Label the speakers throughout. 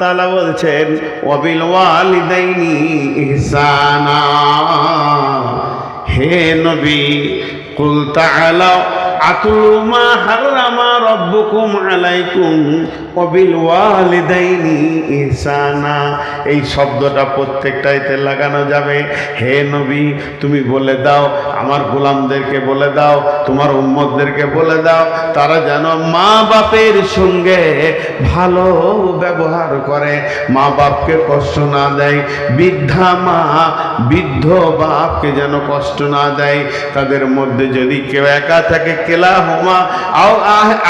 Speaker 1: তাআলা বলছেন ওয়াবিল ওয়ালিদাইনি ইহসানা। হে নবী কুল তাআলা আতুলু মা হারামা রাব্বুকুম আলাইকুম ওয়াবিল ওয়ালিদাইনি ইহসানা। এই শব্দটা প্রত্যেকটাইতে লাগানো যাবে। হে নবী, তুমি বলে দাও, আমার গোলামদেরকে বলে দাও, তোমার উম্মতদেরকে বলে দাও, তারা যেন মা বাপের সঙ্গে ভালো ব্যবহার করে। মা বাপকে কষ্ট না দেয়, বৃদ্ধা মা, বৃদ্ধ বাপকে যেন কষ্ট না দেয়। তাদের মধ্যে যদি কেউ একা থাকে কেলা হোমা আও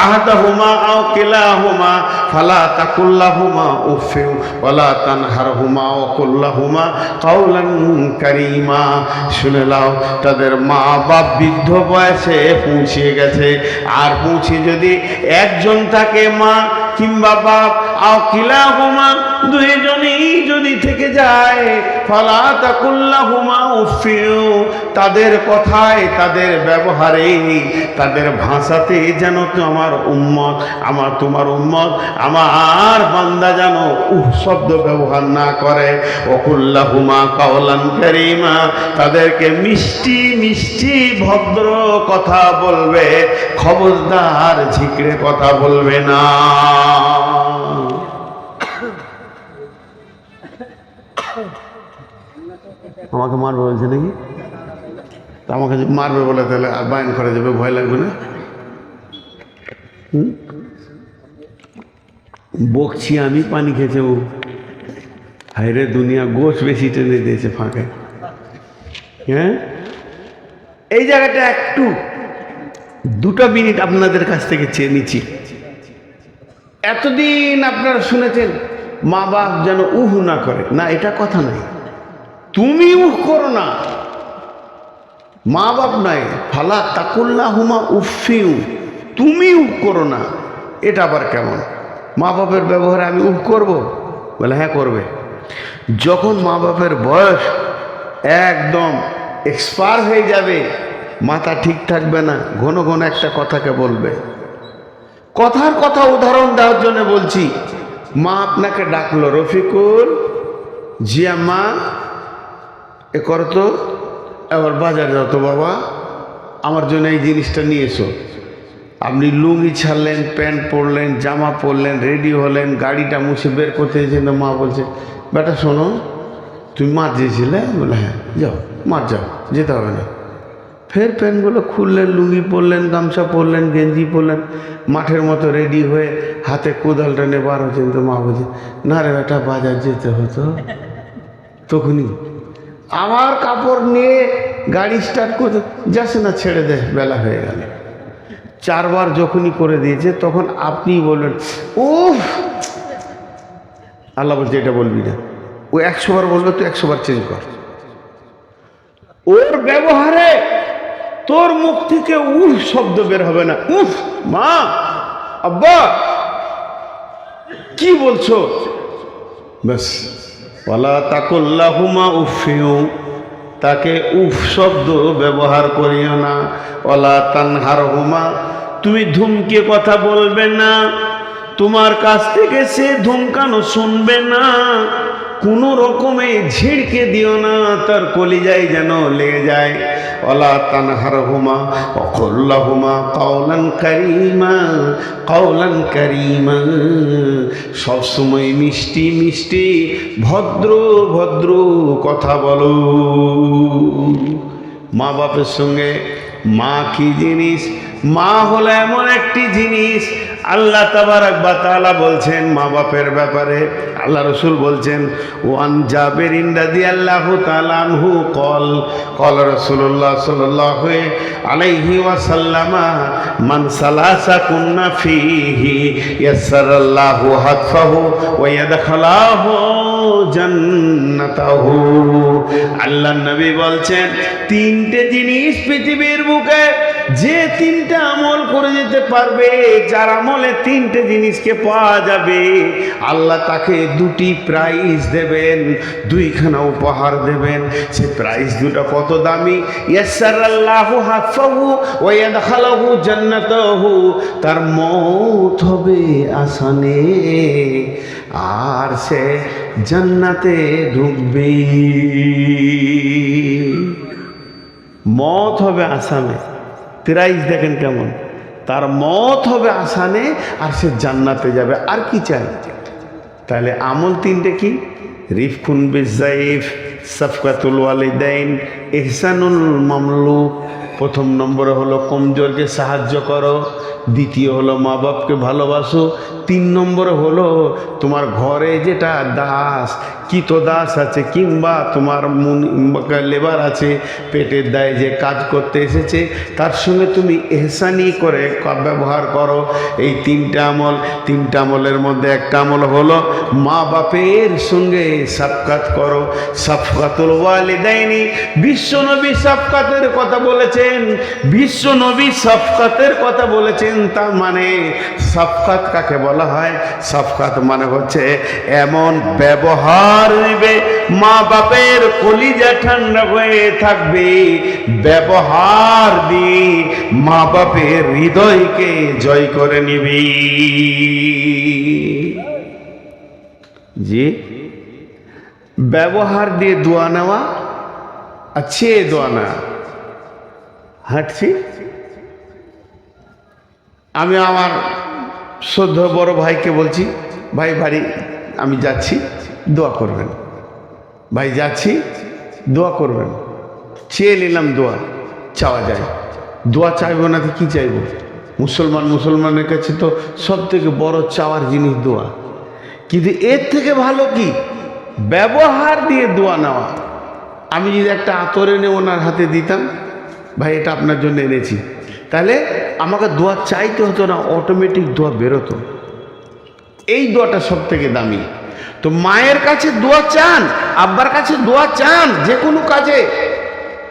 Speaker 1: আহাদাহুমা হোমা আও কেলা হোমা ফালা তাকুল্লাহুমা উফেউ ওলা তানহার হুমা ও কুল্লাহুমা কাউলান কারিমা। শুনে লাও তাদের মা বাপ বৃদ্ধ বয়সে পৌঁছে গেছে। আর পৌঁছে যদি একজন থাকে মা কিংবা বাপ, আও কিলা হুমা দুইজনেই যদি থেকে যায়, ফলা তাকুল্লা হুমা তাদের কথায়, তাদের ব্যবহারে, তাদের ভাষাতে যেন তো আমার উম্মত, আমার তোমার উম্মত, আমার বান্দা যেন উহ শব্দ ব্যবহার না করে। অকুল্লা হুমা কাওলান কারিমা, তাদেরকে মিষ্টি মিষ্টি ভদ্র কথা বলবে, খবরদার ঝিকড়ে কথা বলবে না। আমাকে মারবে বলছে নাকি? তা আমাকে মারবে বলে তাহলে আর বায়ন করে যাবে ভয় লাগবে না? বকছি আমি পানি খেয়েছে ও। হাইরে দুনিয়া গোশ বেশি টেনে দিয়েছে ফাঁকে। হ্যাঁ? এই জায়গাটা একটু দুটো মিনিট আপনাদের কাছ থেকে চেয়ে নিচ্ছি। এতদিন আপনারা শুনেছেন, মা বাপ যেন উহ না করে। না, এটা কথা নাই তুমি উহ করো না। মা বাপ নাই ফালা তাকুল্লা হুমা উফিউ। তুমি উহ করো না। এটা আবার কেমন? মা বাপের ব্যবহারে আমি উহ করব? বলে হ্যাঁ করবে। যখন মা বাপের বয়স একদম এক্সপায়ার হয়ে যাবে, মাথা ঠিক থাকবে না, ঘন ঘন একটা কথাকে বলবে। কথার কথা উদাহরণ দেওয়ার জন্য বলছি, মা আপনাকে ডাকলো, রফিকুল, জিয়া মা, এ করো তো, এবার বাজার যাও তো বাবা, আমার জন্য এই জিনিসটা নিয়ে এসো। আপনি লুঙ্গি ছাড়লেন, প্যান্ট পরলেন, জামা পরলেন, রেডি হলেন, গাড়িটা মুছে বের করতে তো মা বলছে, বেটা শোনো, তুমি মাঠ যেছিলে বলে হ্যাঁ যাও মাঠ যাও, যেতে হবে না। ফের প্যান্টগুলো খুললেন, লুঙ্গি পরলেন, গামছা পরলেন, গেঞ্জি পরলেন, মাঠের মতো রেডি হয়ে হাতে কোদালটা নিয়ে বার হচ্ছেন তো মা বলছে, না রে বেটা, বাজার যেতে হতো। তখনই আমার কাপড় নিয়ে গাড়ি স্টার্ট করতে যাস না, ছেড়ে দে, বেলা হয়ে গেল। চারবার যখনই করে দিয়েছে, তখন আপনি বললেন ও আল্লাহ বলছে, এটা বলবি না। ও একশো বার বলবে তো একশোবার চেঞ্জ কর। ওর ব্যবহারে তোর মুখ থেকে উফ শব্দ বের হবে না। উফ মা, আব্বা, কি বলছো? ব্যাস, ওয়ালা তাকুল্লাহুমা উফিউ, তাকে উফ শব্দ ব্যবহার করিও না। ওলা তানহার হুমা তুমি ধুমকে কথা বলবে না। তোমার কাছ থেকে সে ধুমকানো শুনবে না। কোনো রকমে ঝিড়কে দিও না, তার কলিজায় যেন লেগে যায়। ওলা তানহার হুমা অকল্লা হুমা কাউলান কারিমা কাউলান কারিমা। সবসময় মিষ্টি মিষ্টি, ভদ্র ভদ্র কথা বলো। মা বাপের সঙ্গে মা কি জিনিস? মা হলো এমন একটি জিনিস আল্লাহ তাবারাক বা তাআলা বলছেন, মা বাপের ব্যাপারে আল্লাহ রসুল বলছেন, ওয়ান জাবের ইন্দাদি আল্লাহ তালানহু কল কল রসুল্লাহ সাল্লাহ আলাইহি ওয়াসাল্লামা মান সালাসা কুন্না ফিহি ইয়াসারাল্লাহু হাতফাহু ওয়া ইয়াদখালাহু জান্নাতাহু। আল্লাহ নবী বলছেন, তিনটে জিনিস পৃথিবীর বুকে যে তিনটা আমল করে যেতে পারবে, যার আমলে তিনটে জিনিসকে পাওয়া যাবে। আল্লাহ তাকে দুটি প্রাইজ দেবেন, দুইখানা উপহার দেবেন। সে প্রাইজ দুটো কত দামি? ইয়াসারাল্লাহু তার মত হবে আসানে। আর সে জান্নাতে ঢুকবে মত হবে আসামে। প্রাইজ দেখেন কেমন। তার মত হবে আসানে আর সে জান্নাতে যাবে। আর কি চাই? তাহলে আমল তিনটে কি? রিফকুন বিজাইফ, সফকাতুল ওয়ালিদাইন এহসানুল মামলু প্রথম নম্বরে হলো কমজোরকে সাহায্য করো। দ্বিতীয় হলো মা বাপকে ভালোবাসো। তিন নম্বরে হলো তোমার ঘরে যেটা দাস কিত দাস আছে, কিংবা তোমার মুন, লেবার আছে, পেটের দায়ে যে কাজ করতে এসেছে, তার সঙ্গে তুমি এহসানি করে ব্যবহার করো। এই তিনটা আমল, তিনটা আমলের মধ্যে একটা আমল হলো মা বাপের সঙ্গে সাফকাত করো। সাফকাতুল ওয়ালিদাইনি বিশ্বনবী সাফকাতের কথা বলেছেন। বিশ্বনবী সাফকাতের কথা বলেছেন, তার মানে সাফকাত কাকে বলা হয়, সাফকাত মানে হচ্ছে এমন ব্যবহার নিবে, মা বাপের কলিজা ঠান্ডা হয়ে থাকবে। ব্যবহার দিয়ে মা বাপের হৃদয়কে জয় করে নিবি। জি? ব্যবহার দিয়ে দোয়া নেওয়া চেয়ে দোয়া না হাঁটছি। আমি আমার শ্রদ্ধ বড় ভাইকে বলছি, ভাই, বাড়ি, আমি যাচ্ছি, দোয়া করবেন। ভাই, যাচ্ছি, দোয়া করবেন। চেয়ে নিলাম দোয়া, চাওয়া যায়। দোয়া চাইব না তো কী চাইব? মুসলমান, মুসলমানের কাছে তো সব থেকে বড় চাওয়ার জিনিস দোয়া। কিন্তু এর থেকে ভালো কি? ব্যবহার দিয়ে দোয়া নেওয়া। আমি যদি একটা আতর এনে ওনার হাতে দিতাম, ভাই, এটা আপনার জন্য এনেছি। তাহলে আমাকে দোয়া চাইতে হতো না অটোমেটিক দোয়া বেরোতো। এই দোয়াটা সব থেকে দামি। তো মায়ের কাছে দোয়া চান, আব্বার কাছে দোয়া চান, যে কোনো কাজে।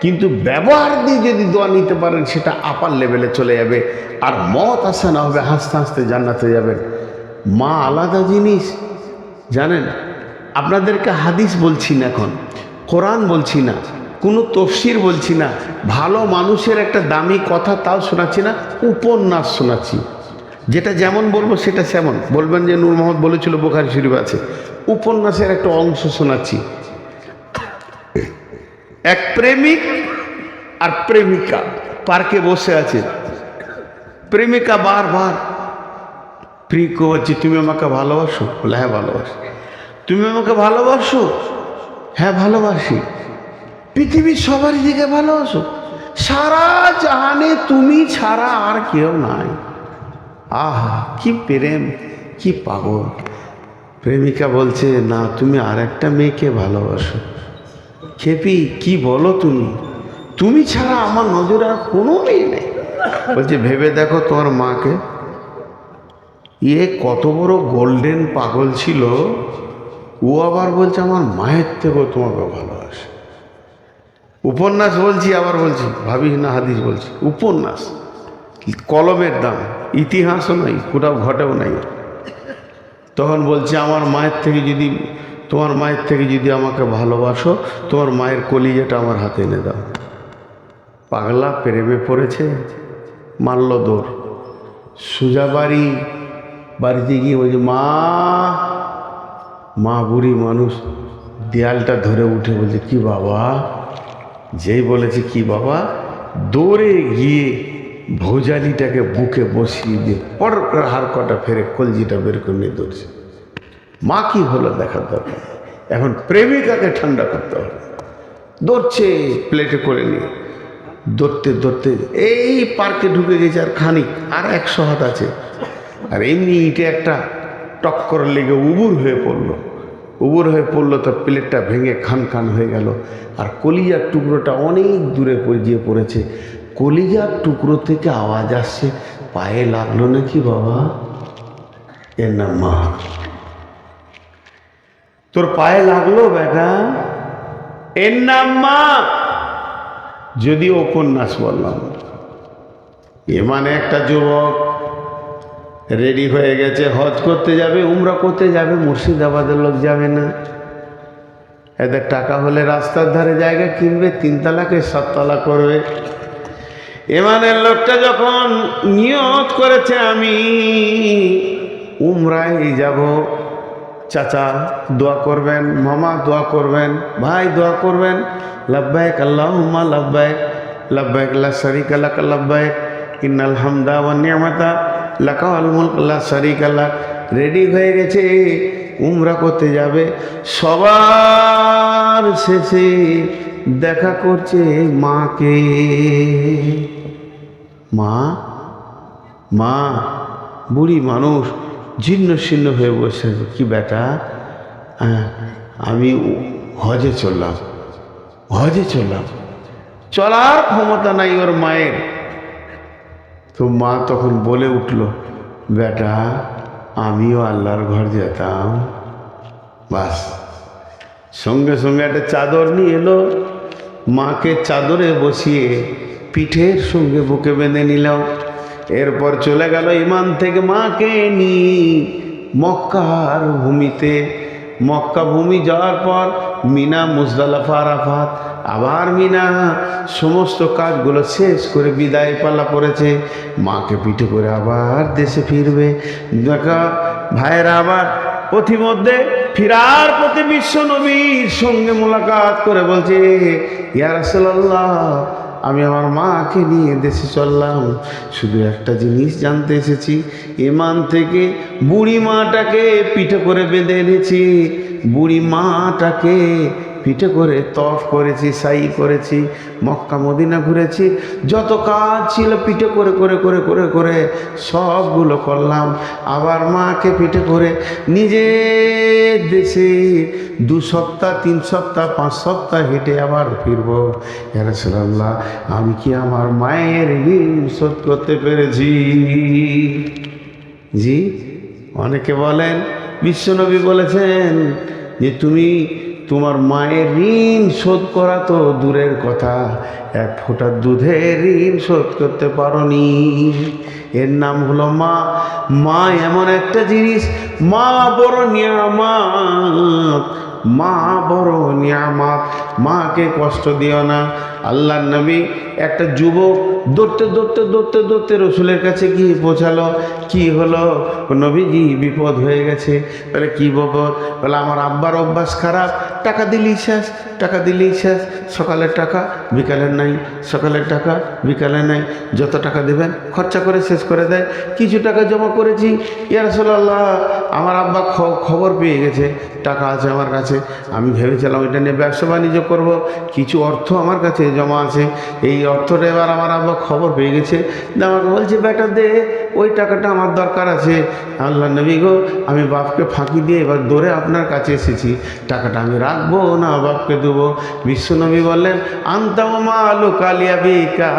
Speaker 1: কিন্তু ব্যবহার দিয়ে যদি দোয়া নিতে পারেন, সেটা আপার লেভেলে চলে যাবে। আর মত আসা না হবে, হাসতে হাসতে জান্নাতে যাবেন। মা আলাদা জিনিস, জানেন? আপনাদেরকে হাদিস বলছি না এখন, কোরআন বলছি না। কোনো তফসির বলছি না। ভালো মানুষের একটা দামি কথা তাও শোনাচ্ছি না, উপন্যাস শোনাচ্ছি। যেটা যেমন বলব সেটা সেমন। বলবেন যে নূর মোহাম্মদ বলেছিল, বোখারি শরীফ আছে। উপন্যাসের একটা অংশ শোনাচ্ছি। এক প্রেমিক আর প্রেমিকা পার্কে বসে আছে। প্রেমিকা বারবার প্রিয়কে বলছে তুমি আমাকে ভালোবাসো? বলে হ্যাঁ ভালোবাসি। তুমি আমাকে ভালোবাসো? হ্যাঁ ভালোবাসি। পৃথিবীর সবার দিকে ভালোবাসো সারা জাহানে তুমি ছাড়া আর কেউ নাই। আহা, কি প্রেম, কি পাগল। প্রেমিকা বলছে, না, তুমি আর একটা মেয়েকে ভালোবাসো। খেপি, কি বলো তুমি? তুমি ছাড়া আমার নজরে আর কোনো মেয়ে নেই। বলছে, ভেবে দেখো তোমার মাকে। ইয়ে কত বড় গোল্ডেন পাগল ছিল। ও আবার বলছে, আমার মায়ের থেকেও তোমাকে ভালোবাসে উপন্যাস বলছি, আবার বলছি ভাবিস না হাদিস বলছি। উপন্যাস কলমের দাম। ইতিহাসও নাই, কোথাও ঘটেও নাই। তখন বলছে, আমার মায়ের থেকে যদি, তোমার মায়ের থেকে যদি আমাকে ভালোবাসো, তোমার মায়ের কলিজাটা আমার হাতে এনে দাও। পাগলা প্রেমে পড়েছে, মারল দৌড়। সোজা বাড়ি, বাড়িতে গিয়ে বলছে, মা মা বুড়ি মানুষ, দেয়ালটা ধরে উঠে বলছে, কি বাবা যেই বলেছে কি বাবা? দৌড়ে গিয়ে ভোজালিটাকে বুকে বসিয়ে দিয়ে পর হাড় কটা ফেরে কলজিটা বের করে নিয়ে দৌড়ছে। মা কি হলো দেখার দরকার? এখন প্রেমিকাকে ঠান্ডা করতে হবে। দৌড়ছে প্লেটে করে নিয়ে। দৌড়তে দৌড়তে এই পার্কে ঢুকে গেছে আর খানিক, আর একশো হাত আছে। আর এমনি ইটে একটা টক্কর লেগে উবুর হয়ে পড়ল। উবুর হয়ে পড়ল তো প্লেটটা ভেঙে খান খান হয়ে গেল। আর কলিজার টুকরোটা অনেক দূরে গিয়ে পড়েছে। কলিজার টুকরো থেকে আওয়াজ আসছে, পায়ে লাগল নাকি বাবা? এর নাম মা। তোর পায়ে লাগল বেটা? এর নাম মা। যদি উপন্যাস বললাম। এ মানে একটা যুবক। রেডি হয়ে গেছে, হজ করতে যাবে, উমরা করতে যাবে, মুর্শিদাবাদের লোক যাবে না। এদের টাকা হলে রাস্তার ধারে জায়গা কিনবে, তিনতলাকে সাততলা করবে। এমানের লোকটা যখন নিয়ত করেছে, আমি উমরায় যাব। চাচা, দোয়া করবেন, মামা দোয়া করবেন, ভাই দোয়া করবেন। লাব্বাইক আল্লাহুম্মা লাব্বাইক লাব্বাইক লা শারিকা লাক লাব্বাইক ইন্নাল হামদা ওয়ান নি'মাতা লাকা ওয়াল মুলক লা শারিকা রেডি হয়ে গেছে উমরা করতে যাবে। সবার শেষে দেখা করছে মাকে। মা? মা? বুড়ি মানুষ জীর্ণ শীর্ণ হয়ে বসে কি বেটা হ্যাঁ, আমি হজে চললাম। হজে চললাম। চলার ক্ষমতা নাই ওর মায়ের। তো মা তখন বলে উঠল, বেটা, আমিও আল্লাহর ঘর যেতাম। বাস। সঙ্গে সঙ্গে একটা চাদর নিয়ে এলো। মাকে চাদরে বসিয়ে পিঠের সঙ্গে বুকে বেঁধে নিল এরপর চলে গেল ইমান থেকে মাকে নিয়ে মক্কার ভূমিতে। মক্কা ভূমি যাওয়ার পর মিনা, মুজদালাফা, আরাফাত। আবার মিনা, সমস্ত কাজগুলো শেষ করে বিদায় পালা পড়েছে। মাকে পিঠে করে আবার দেশে ফিরবে। দেখা, ভাইয়েরা আবার পথিমধ্যে ফিরার পথে বিশ্ব নবীর সঙ্গে মোলাকাত করে বলছে, ইয়া রাসূলুল্লাহ, আমি আমার মাকে নিয়ে দেশে চললাম। শুধু একটা জিনিস জানতে এসেছি। এমান থেকে বুড়ি মাটাকে পিঠে করে বেঁধে এনেছি। বুড়ি মাটাকে পিঠে করে তফ করেছি, সাই করেছি, মক্কা, মদিনা ঘুরেছি। যত কাজ ছিল পিঠে করে করে করে করে করে সবগুলো করলাম। আবার মাকে পিঠে করে নিজের দেশে দু সপ্তাহ, তিন সপ্তাহ, পাঁচ সপ্তাহ হেঁটে আবার ফিরবো। ইয়ারসাল্লাহ আমি কি আমার মায়ের ঋণ শোধ করতে পেরেছি? জি, অনেকে বলেন বিশ্বনবী বলেছেন যে তুমি তোমার মায়ের ঋণ শোধ করা তো দূরের কথা। এক ফোঁটা দুধের ঋণ শোধ করতে পারি এর নাম হলো মা। মা এমন একটা জিনিস। মা বড় নিয়ামত। মা বড় নিয়ামাত, মাকে কষ্ট দিও না। আল্লাহ নবী একটা যুবক দৌড়তে দৌড়তে দৌড়তে দৌড়তে রসুলের কাছে গিয়ে পৌঁছালো। কি হলো? নবীজি বিপদ হয়ে গেছে। বলে, কি বিপদ? বলে, আমার আব্বার অভ্যাস খারাপ টাকা দিলেই শেষ, টাকা দিলেই শেষ, সকালের টাকা, বিকালের নাই, সকালের টাকা বিকালে নাই, যত টাকা দেবেন, খরচা করে শেষ করে দেয়। কিছু টাকা জমা করেছি ইয়ারসোল্লাহ আমার আব্বা খবর পেয়ে গেছে, টাকা আছে আমার কাছে, আমি ভেবেছিলাম এটা নিয়ে ব্যবসা বাণিজ্য করব, কিছু অর্থ আমার কাছে জমা আছে, এই অর্থটা এবার আমার আব্বা খবর পেয়ে গেছে আমাকে বলছে, বেটা দে, ওই টাকাটা আমার দরকার আছে। আল্লাহ নবী গো, আমি বাপকে ফাঁকি দিয়ে এবার দৌড়ে আপনার কাছে এসেছি, টাকাটা আমি রাখব না বাপকে দেবো। বিশ্বনবী বললেন আনতাম মা আলু কালিয়া বিকা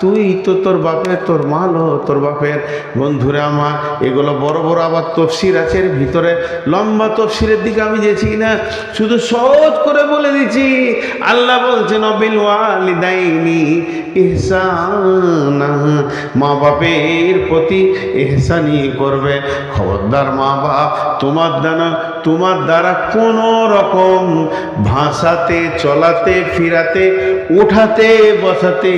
Speaker 1: তুই তো তোর বাপের, তোর মালো তোর বাপের বন্ধুরা আমার। এগুলো বড় বড় আবার তফসির আছে ভিতরে লম্বা তফসিরের দিকে আমি যেছি না, শুধু সহজ করে বলে দিচ্ছি আল্লাহ বলছেন, অবিল ওয়ালিদাইনি মা বাপের প্রতি এহসানি করবে। খবরদার মা বাপ, তোমার দ্বারা তোমার দ্বারা কোনো রকম ভাষাতে, চলাতে, ফিরাতে উঠাতে বসাতে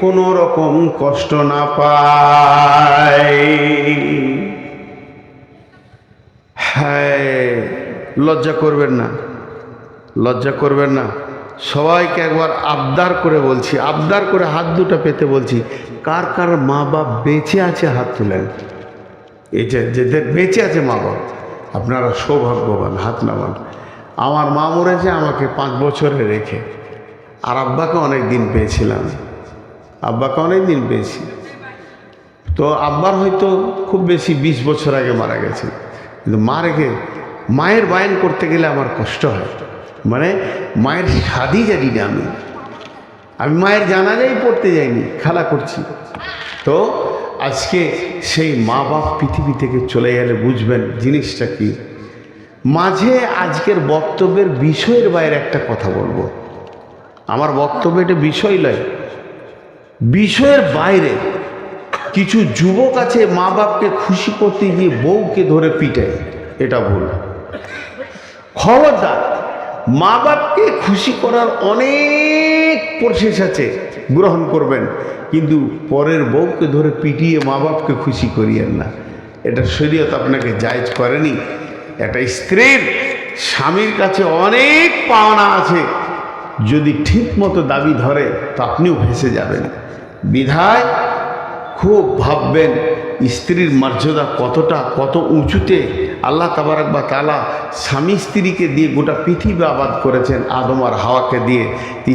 Speaker 1: কোনো রকম কষ্ট না পায়। হ্যাঁ লজ্জা করবেন না, লজ্জা করবেন না। সবাইকে একবার আবদার করে বলছি, আবদার করে হাত দুটো পেতে বলছি, কার কার মা বাপ বেঁচে আছে হাত তুলেন? এই যে যেদের বেঁচে আছে মা বাপ, আপনারা সৌভাগ্যবান, হাত নামান। আমার মা মরেছে, আমাকে পাঁচ বছরে রেখে। আর আব্বাকে অনেক দিন পেয়েছিলাম। আব্বাকে অনেক দিন পেয়েছি। তো আব্বার হয়তো খুব বেশি বিশ বছর আগে মারা গেছে। কিন্তু মা রেখে মায়ের বায়ন করতে গেলে আমার কষ্ট হয়। মানে মায়ের স্বাদই জানি না আমি। আমি মায়ের জানাজাই পড়তে যাইনি, খেলা করছি। তো আজকে সেই মা বাপ পৃথিবী থেকে চলে গেলে বুঝবেন জিনিসটা কি। মাঝে আজকের বক্তব্যের বিষয়ের বাইরে একটা কথা বলব। আমার বক্তব্য এটা বিষয় নয় বিষয়ের বাইরে কিছু যুবক আছে মা বাপকে খুশি করতে গিয়ে বউকে ধরে পিটায়। এটা ভুল। খবরদার মা বাপকে খুশি করার অনেক প্রসেস আছে, গ্রহণ করবেন। কিন্তু পরের বউকে ধরে পিটিয়ে মা বাপকে খুশি করিয়েন না। এটা শরীয়ত আপনাকে জায়জ করেনি। একটা স্ত্রীর স্বামীর কাছে অনেক পাওনা আছে। যদি ঠিক মতো দাবি ধরে, তো আপনিও ভেসে যাবেন। বিধায় খুব ভাববেন, স্ত্রীর মর্যাদা কতটা, কত উঁচুতে আল্লাহ তাবারাক বা তালা স্বামী স্ত্রীকে দিয়ে গোটা পৃথিবী আবাদ করেছেন, আদম আর হাওয়াকে দিয়ে।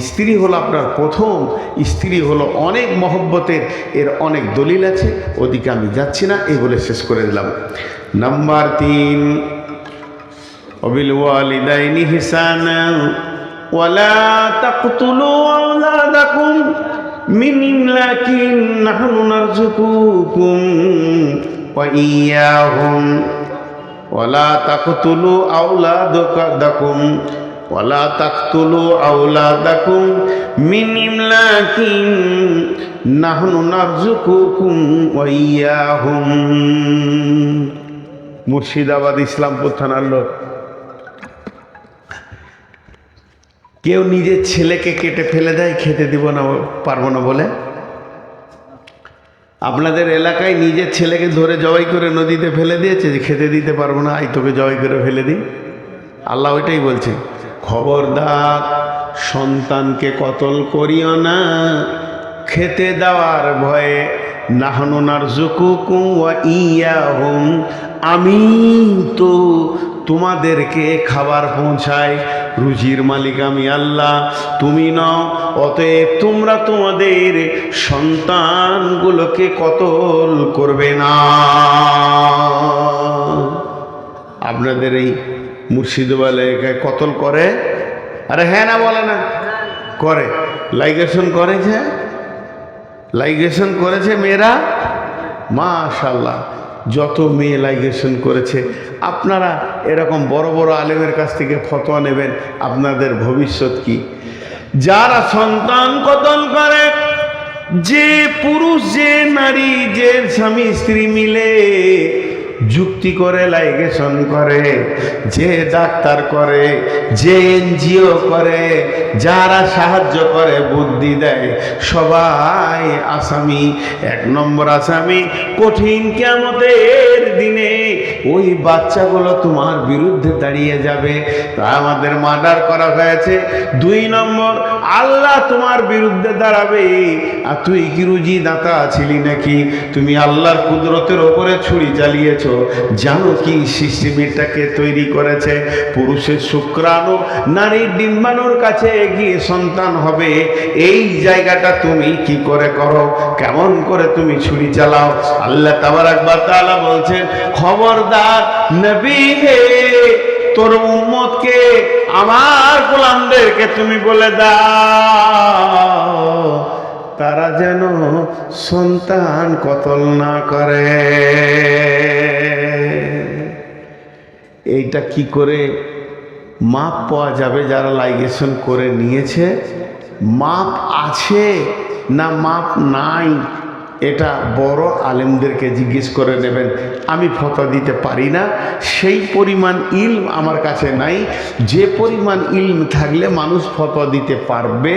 Speaker 1: স্ত্রী হলো আপনার প্রথম, স্ত্রী হলো অনেক মহব্বতের, এর অনেক দলিল আছে, ওদিকে আমি যাচ্ছি না, এই বলে শেষ করে দিলাম। নাম্বার তিন, অবিল ওয়ালিদাইনি হিসান ولا تقتلوا أولادكم من إملاق نحن نرزقكم وإياهم ولا تقتلوا أولادكم ولا تقتلوا أولادكم من إملاق نحن نرزقكم وإياهم মুর্শিদাবাদ ইসলামপুর থানার লোক কেউ নিজের ছেলেকে কেটে ফেলে দেয়, খেতে দিব না, পারব না বলে। আপনাদের এলাকায় নিজের ছেলেকে ধরে জবাই করে নদীতে ফেলে দিয়েছে যে খেতে দিতে পারব না, আই তোকে জবাই করে ফেলে দিই। আল্লাহ ওইটাই বলছে, খবরদার, সন্তানকে কতল করিও না, খেতে দেওয়ার ভয়ে নাহনুনার জুকুকু ইয়া হোম আমি তো তোমাদেরকে খাবার পৌঁছাই রুজির মালিক আমি আল্লাহ, তুমি নও। অতএব তোমরা তোমাদের সন্তানগুলোকে কতল করবে না। আপনাদের এই মুর্শিদাবাদ এলাকায় কতল করে? আরে হ্যাঁ না, বলে না। করে। লাইগেশন করেছে? লাইগেশন করেছে মেয়েরা? মাশাল্লাহ যত মেয়ে লাইগেশন করেছে, আপনারা এরকম বড় বড় আলেমের কাছ থেকে ফতোয়া নেবেন, আপনাদের ভবিষ্যৎ কি? যারা সন্তান কতল করে, যে পুরুষ, যে নারী, যে স্বামী, স্ত্রী মিলে যুক্তি করে লাইগেশন করে, যে ডাক্তার করে, যে এনজিও করে, যারা সাহায্য করে, বুদ্ধি দেয়। সবাই আসামি, এক নম্বর আসামি কঠিন কেমতের দিনে ওই বাচ্চাগুলো তোমার বিরুদ্ধে দাঁড়িয়ে যাবে। তা আমাদের মার্ডার করা হয়েছে। দুই নম্বর, আল্লাহ তোমার বিরুদ্ধে দাঁড়াবে। আর তুই কি রুজি দাতা ছিলি নাকি? তুমি আল্লাহর কুদরতের ওপরে ছুরি চালিয়েছ। জানো কি সিস্টেমেটাকে তৈরি করেছে? পুরুষের শুক্রাণু, নারীর ডিম্বাণুর কাছে এগিয়ে সন্তান হবে। এই জায়গাটা তুমি কি করে করো? কেমন করে তুমি ছুরি চালাও? আল্লাহ তাবার একবার তালা বলছেন খবরদার নবী হে। তোর উম্মতকে, আমার গোলামদেরকে তুমি বলে দাও। তারা যেন সন্তান কতল না করে। এইটা কি করে মাপ পাওয়া যাবে যারা লাইগেশন করে নিয়েছে? মাপ আছে না মাপ নাই? এটা বড় আলেমদেরকে জিজ্ঞেস করে নেবেন, আমি ফটো দিতে পারি না, সেই পরিমাণ ইলম আমার কাছে নাই, যে পরিমাণ ইলম থাকলে মানুষ ফটো দিতে পারবে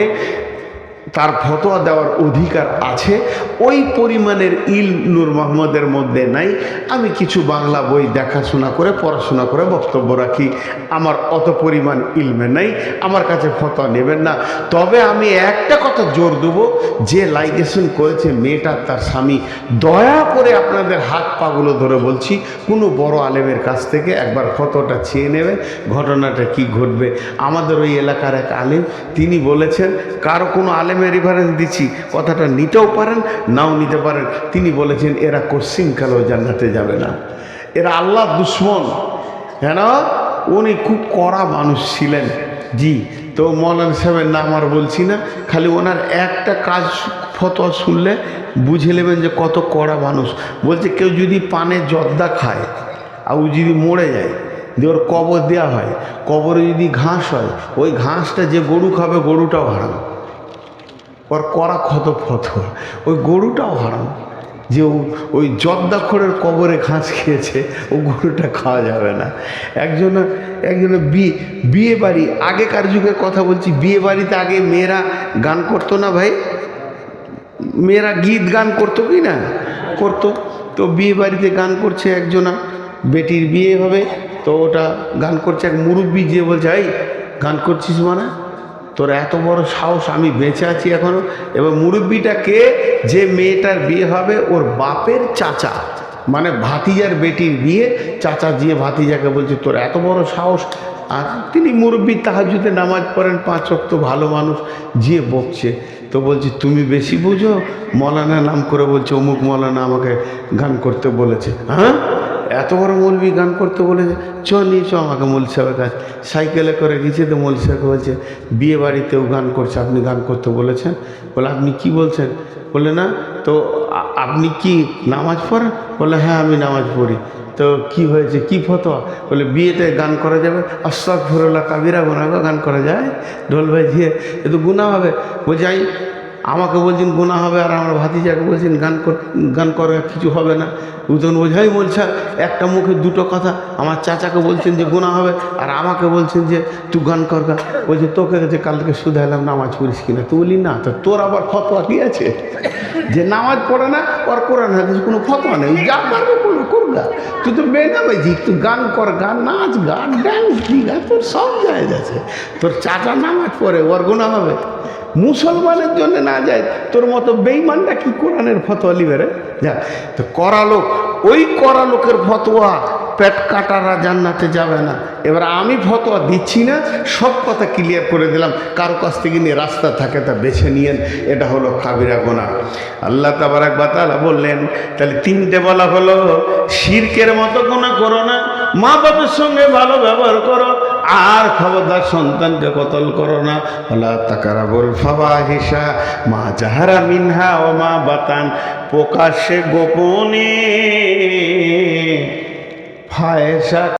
Speaker 1: তার ফতোয়া দেওয়ার অধিকার আছে, ওই পরিমাণের ইল নূর মোহাম্মদের মধ্যে নাই। আমি কিছু বাংলা বই দেখাশোনা করে, পড়াশোনা করে বক্তব্য রাখি। আমার অত পরিমাণ ইলমে নাই, আমার কাছে ফতোয়া নেবেন না। তবে আমি একটা কথা জোর দেবো, যে লাইগেশন করেছে মেয়েটা তার স্বামী, দয়া করে আপনাদের হাত পাগুলো ধরে বলছি, কোনো বড় আলেমের কাছ থেকে একবার ফটোটা চেয়ে নেবেন, ঘটনাটা কি ঘটবে? আমাদের ওই এলাকার এক আলেম, তিনি বলেছেন, কারও কোনো আলেমের রিফারেন্স দিচ্ছি। কথাটা নিতেও পারেন, নাও নিতে পারেন। তিনি বলেছেন, এরা কোশ্চিনকালেও জান্নাতে যাবে না। এরা আল্লাহ দুশ্মন। হ্যাঁ উনি খুব কড়া মানুষ ছিলেন। জি, তো মৌলানা সাহেবের নাম আর বলছি না। খালি ওনার একটা কাজ ফতোয়া শুনলে বুঝে নেবেন যে কত কড়া মানুষ। বলছে, কেউ যদি পানে জর্দা খায়, আর ও যদি মরে যায়, দিয়ে ওর কবর দেওয়া হয়, কবরে যদি ঘাস হয়, ওই ঘাসটা যে গরু খাবে, গরুটাও হারাম। ওর করা ক্ষত ফত ওই গরুটাও হারাম। যে ওই জর্দাখরের কবরে ঘাস খেয়েছে, ও গরুটা খাওয়া যাবে না। একজন, একজনে বিয়ে বিয়ে বাড়ি, আগেকার যুগের কথা বলছি, বিয়ে বাড়িতে আগে মেয়েরা গান করতো না ভাই? মেয়েরা গীত গান করতো কি না? করতো। তো বিয়ে বাড়িতে গান করছে একজনা, বেটির বিয়ে হবে, তো ওটা গান করছে এক মুরব্বী, যে বলছে, এই, গান করছিস মানে? তোর এত বড় সাহস, আমি বেঁচে আছি এখনও। এবার মুরব্বীটা কে? যে মেয়েটার বিয়ে হবে ওর বাপের চাচা। মানে ভাতিজার বেটির বিয়ে। চাচা দিয়ে ভাতিজাকে বলছে, তোর এত বড় সাহস। আর তিনি মুরব্বী তাহাজুতে নামাজ পড়েন, পাঁচ অক্ত ভালো মানুষ যে বকছে। তো বলছে, তুমি বেশি বুঝো? মলানা নাম করে বলছে, অমুক মলানা আমাকে গান করতে বলেছে। হ্যাঁ? এত বড় মৌলবি গান করতে বলেছে চ নিয়ে চ আমাকে মৌল কাছে। সাইকেলে করে গেছে তো মৌল বলছে, বিয়ে বাড়িতেও গান করছে, আপনি গান করতে বলেছেন? বলে, আপনি কি বলছেন? বলে, না, তো আপনি কি নামাজ পড়েন? বলে হ্যাঁ আমি নামাজ পড়ি। তো কি হয়েছে? কি ফতোয়া? বলে, বিয়েতে গান করা যাবে? আশ্বাস ভরলা কাবিরা গোনাগো গান করা যায়? ঢোল বাজিয়ে, এ তো গুণা হবে। আমি আমাকে বলছেন গোনা হবে আর আমার ভাতিজাকে বলছেন, গান গান করা কিছু হবে না। উতন বোঝাই বলছে একটা মুখে দুটো কথা, আমার চাচাকে বলছেন যে গোনা হবে আর আমাকে বলছেন যে তুই গান কর গা। বলছে, তোকে যে কালকে শুধাইলাম, নামাজ পড়িস কিনা? তুই বলি, না, তো তোর আবার ফতোয়া কি আছে? যে নামাজ পড়ে না, ওর কোরআন হাদিস কোনো ফতোয়া নেই। যা পারবে করবে করগা তুই তো বেনামাজি, তুই গান কর গান নাচ গান ড্যান্স দিঘা তোর সব জায়গা আছে। তোর চাচা নামাজ পড়ে, ওর গোনা হবে। মুসলমানের জন্য না যায়। তোর মতো বেইমানটা কি কোরআনের ফতোয়া লিবে রে? যা। তো করা লোক, ওই করা লোকের ফতোয়া পেট কাটারা জান্নাতে যাবে না। এবার আমি ফতোয়া দিচ্ছি না, সব কথা ক্লিয়ার করে দিলাম। কারও কাছ থেকে নিয়ে রাস্তা থাকে তা বেছে নিয়েন, এটা হলো কাবিরা গোনা। আল্লাহ তাবারাক বাতালা বললেন, তাহলে তিনটে বলা হলো, শিরকের মতো গোনা করো না মা বাবার সঙ্গে ভালো ব্যবহার করো আর খবরদার সন্তানকে কতল করো না? হলা তাকারা বল ফাবা হিসা মা যাহারা মিনহা ও মা বাতান। প্রকাশ্যে গোপনে ফায়সা